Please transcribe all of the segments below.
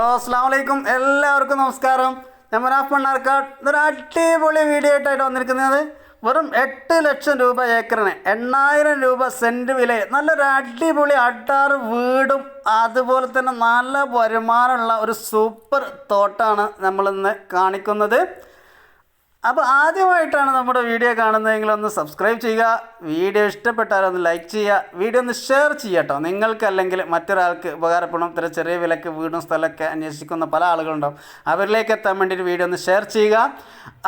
അസ്സാം വലൈക്കും എല്ലാവർക്കും നമസ്കാരം. ഞാൻ മനാഫ് മണ്ണാർക്കാട്. ഇതൊരു അടിപൊളി വീഡിയോ ആയിട്ട് വന്നിരിക്കുന്നത് വെറും എട്ട് ലക്ഷം രൂപ ഏക്കറിന് എണ്ണായിരം രൂപ സെന്റ് വില. നല്ലൊരു അടിപൊളി അട്ടാറ് വീടും അതുപോലെ തന്നെ നല്ല വരുമാനമുള്ള ഒരു സൂപ്പർ തോട്ടാണ് നമ്മളിന്ന് കാണിക്കുന്നത്. അപ്പോൾ ആദ്യമായിട്ടാണ് നമ്മുടെ വീഡിയോ കാണുന്നതെങ്കിൽ ഒന്ന് സബ്സ്ക്രൈബ് ചെയ്യുക. വീഡിയോ ഇഷ്ടപ്പെട്ടാൽ ഒന്ന് ലൈക്ക് ചെയ്യുക. വീഡിയോ ഒന്ന് ഷെയർ ചെയ്യുക കേട്ടോ നിങ്ങൾക്കല്ലെങ്കിൽ മറ്റൊരാൾക്ക് ഉപകാരപ്പെടണം ഇത്ര ചെറിയ വിലക്ക് വീടും സ്ഥലമൊക്കെ അന്വേഷിക്കുന്ന പല ആളുകളുണ്ടാവും. അവരിലേക്ക് എത്താൻ വേണ്ടിയിട്ട് വീഡിയോ ഒന്ന് ഷെയർ ചെയ്യുക.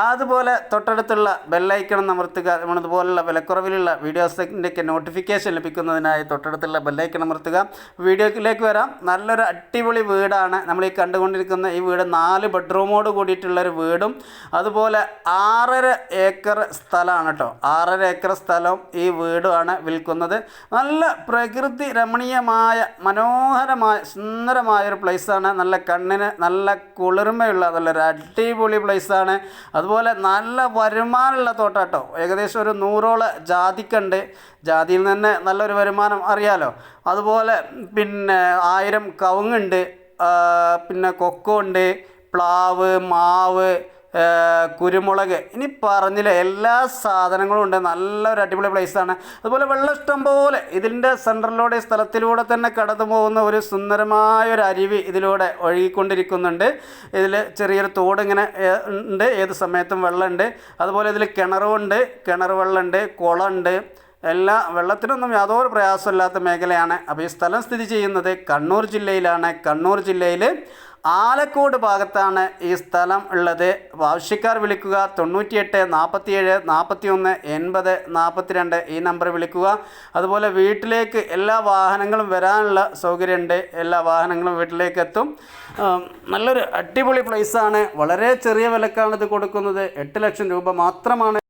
അതുപോലെ തൊട്ടടുത്തുള്ള ബെല്ലൈക്കണം അമർത്തുക. നമ്മളിതുപോലുള്ള വിലക്കുറവിലുള്ള വീഡിയോസിന്റെയൊക്കെ നോട്ടിഫിക്കേഷൻ ലഭിക്കുന്നതിനായി തൊട്ടടുത്തുള്ള ബെല്ലൈക്കൺ അമർത്തുക. വീഡിയോയിലേക്ക് വരാം. നല്ലൊരു അടിപൊളി വീടാണ്. നമ്മൾ ഈ കണ്ടുകൊണ്ടിരിക്കുന്ന ഈ വീട് നാല് ബെഡ്റൂമോട് കൂടിയിട്ടുള്ളൊരു വീടും. അതുപോലെ ആറര ഏക്കർ സ്ഥലമാണ് കേട്ടോ. ആറര ഏക്കർ സ്ഥലം ഈ വീടുമാണ് വിൽക്കുന്നത്. നല്ല പ്രകൃതി രമണീയമായ മനോഹരമായ സുന്ദരമായ ഒരു പ്ലേസാണ് നല്ല കണ്ണിന് നല്ല കുളിർമയുള്ള നല്ലൊരു അടിപൊളി പ്ലേസാണ് അതുപോലെ നല്ല വരുമാനമുള്ള തോട്ടാട്ടോ ഏകദേശം ഒരു നൂറോളം ജാതിക്കുണ്ട്. ജാതിയിൽ തന്നെ നല്ലൊരു വരുമാനം അറിയാലോ. അതുപോലെ പിന്നെ ആയിരം കവുങ്ങുണ്ട്. പിന്നെ കൊക്കോ ഉണ്ട്. പ്ലാവ് മാവ് കുരുമുളക്. ഇനി പറഞ്ഞില്ല എല്ലാ സാധനങ്ങളും ഉണ്ട്. നല്ലൊരു അടിപൊളി പ്ലേസാണ് അതുപോലെ വെള്ളം ഇഷ്ടം പോലെ ഇതിന്റെ സെൻട്രലിലൂടെ സ്ഥലത്തിലൂടെ തന്നെ കടന്നു പോകുന്ന ഒരു സുന്ദരമായ ഒരു അരുവി ഇതിലൂടെ ഒഴുകിക്കൊണ്ടിരിക്കുന്നുണ്ട്. ഇതിൽ ചെറിയൊരു തോട് ഇങ്ങനെ ഉണ്ട്. ഏത് സമയത്തും വെള്ളമുണ്ട്. അതുപോലെ ഇതിൽ കിണറുമുണ്ട് കിണർ വെള്ളമുണ്ട്. കുളമുണ്ട് എല്ലാ വെള്ളത്തിനൊന്നും യാതൊരു പ്രയാസമില്ലാത്ത മേഖലയാണ്. അപ്പോൾ ഈ സ്ഥലം സ്ഥിതി ചെയ്യുന്നത് കണ്ണൂർ ജില്ലയിലാണ്. കണ്ണൂർ ജില്ലയിൽ ആലക്കോട് ഭാഗത്താണ് ഈ സ്ഥലം ഉള്ളത്. ആവശ്യക്കാർ വിളിക്കുക തൊണ്ണൂറ്റിയെട്ട് നാൽപ്പത്തിയേഴ് നാൽപ്പത്തി ഒന്ന് എൺപത് നാൽപ്പത്തിരണ്ട് ഈ നമ്പർ വിളിക്കുക. അതുപോലെ വീട്ടിലേക്ക് എല്ലാ വാഹനങ്ങളും വരാനുള്ള സൗകര്യമുണ്ട്. എല്ലാ വാഹനങ്ങളും വീട്ടിലേക്ക് എത്തും. നല്ലൊരു അടിപൊളി പ്ലേസാണ് വളരെ ചെറിയ വിലക്കാണ് ഇത് കൊടുക്കുന്നത്. എട്ട് ലക്ഷം രൂപ മാത്രമാണ്